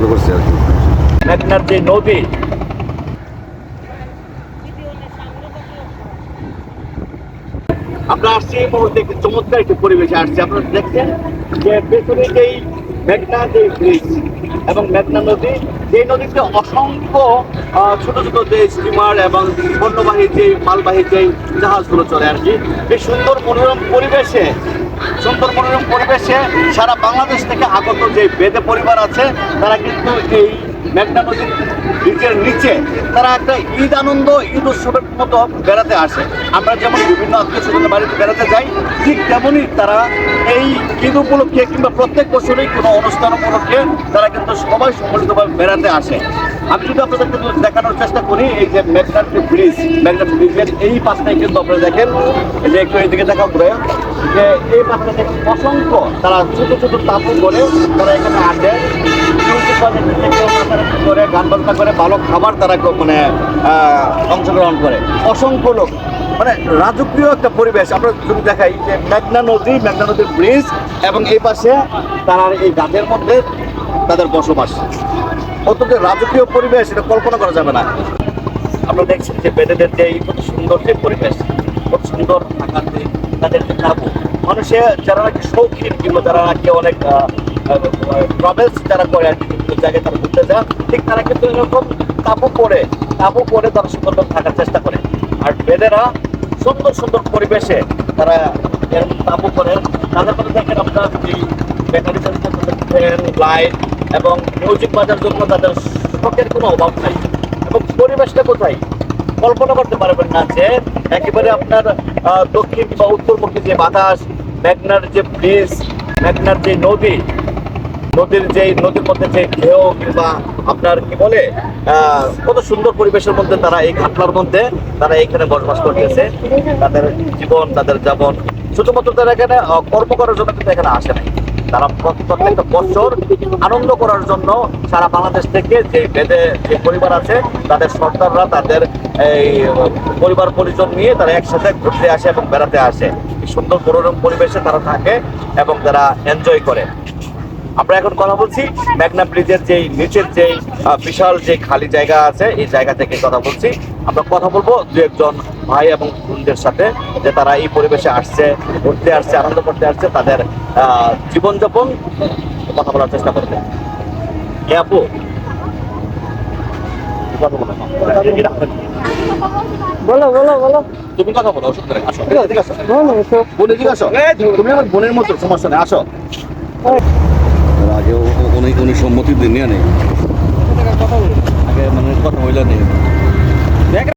চালু করছি আর কি। যে আমরা আসছি এই মুহূর্তে একটি চমৎকার একটি পরিবেশে আসছি। আপনারা দেখছেন যে পেছনে যেই মেঘনা যে ব্রিজ এবং মেঘনা নদী এই নদীতে অসংখ্য ছোট ছোট যে স্টিমার এবং পণ্যবাহী যে মালবাহী যে জাহাজগুলো চলে আর কি, এই সুন্দর মনোরম পরিবেশে সুন্দর মনোরম পরিবেশে সারা বাংলাদেশ থেকে আগত যে বেদে পরিবার আছে, তারা কিন্তু এই মেঘনা নদীর ব্রিজের নিচে তারা একটা ঈদ আনন্দ, ঈদ উৎসবের মতো বেড়াতে আসে। আমরা যেমন বিভিন্ন আত্মীয় স্বজনের বাড়িতে বেড়াতে যাই, ঠিক তেমনই তারা এই ঈদ উপলক্ষে কিংবা প্রত্যেক বছরই কোনো অনুষ্ঠান উপলক্ষে তারা কিন্তু সবাই সম্মিলিতভাবে বেড়াতে আসে। আমি যদি আপনাদেরকে দেখানোর চেষ্টা করি, এই যে মেঘনার যে ব্রিজ মেঘনা ব্রিজের এই পাশটাই কিন্তু আপনারা দেখেন যে একটু এইদিকে দেখা করে যে এই পাশটাতে অসংখ্য তারা ছোট ছোট তাপু করে তারা এখানে নাচানাচি করে গান বাজনা করে, ভালো খাবার তারা মানে অংশগ্রহণ করে। অসংখ্য লোক। মানে রাজকীয় একটা পরিবেশ। আমরা যদি দেখাই যে মেঘনা নদী, মেঘনা নদীর ব্রিজ এবং এই পাশে তারা এই গাছের মধ্যে তাদের বসবাস। অত্যন্ত রাজকীয় পরিবেশ, এটা কল্পনা করা যাবে না। আমরা দেখছি যে বেদেদের যে এই কত সুন্দর যে পরিবেশ কত সুন্দর থাকার যে তাদের যে মানুষে যারা নাকি শৌখিন, কিংবা যারা নাকি অনেক ট্রাভেলস যারা করে আর কি জায়গায় তারা ঘুরতে যায়, ঠিক তারা কিন্তু এরকম তাবু পরে তাবু পরে তারা সুন্দরভাবে থাকার চেষ্টা করে। আর বেদেরা সুন্দর সুন্দর পরিবেশে তারা এরকম তাবু করে তাদের মধ্যে দেখেন আপনার যে ব্যাটারি ফ্যান লাইট এবং মিউজিক বাজার জন্য তাদের শখের কোনো অভাব নাই। এবং পরিবেশটা কোথায়? কল্পনা করতে পারবেন না যে, একেবারে আপনার দক্ষিণ বা উত্তরমুখী যে বাতাস মেঘনার যে ব্রিজ, মেঘনার যে নদী, নদীর যে, নদীর মধ্যে যে ঢেউ কিংবা আপনার কি বলে কত সুন্দর পরিবেশের মধ্যে তারা এই ঘাটলার মধ্যে তারা এখানে বসবাস করতেছে। তাদের জীবন, তাদের যাপন। শুধুমাত্র তারা এখানে কর্ম করার জন্য কিন্তু এখানে আসে নাই। তারা প্রত- প্রত্যেকটা বছর আনন্দ করার জন্য সারা বাংলাদেশ থেকে যে বেদে যে পরিবার আছে তাদের সরকাররা তাদের এই পরিবার পরিজন নিয়ে তারা একসাথে ঘুরতে আসে এবং বেড়াতে আসে। সুন্দর মনোরম পরিবেশে তারা থাকে এবং তারা এনজয় করে। আমরা এখন কথা বলছি মেঘনা ব্রিজের যে নিচের যে আহ, বিশাল যে খালি জায়গা আছে এই জায়গা থেকে কথা বলছি। আমরা কথা বলব দু একজন ভাই এবং বোনদের সাথে যে তারা এই পরিবেশে আসছে ঘুরতে আসছে আনন্দ করতে আসছে তাদের জীবনযাপন কথা বলার চেষ্টা করবে। এ আপু। কথা বলো। বলো বলো বলো। তুমি কথা বলো আসো। বোন এদিকে আসো। তুমি আমার বোনের মতো সমস্যা নেই আসো। আগে উনি উনি সম্মতি দিন নেই আগে মানে কথা হইলে নেই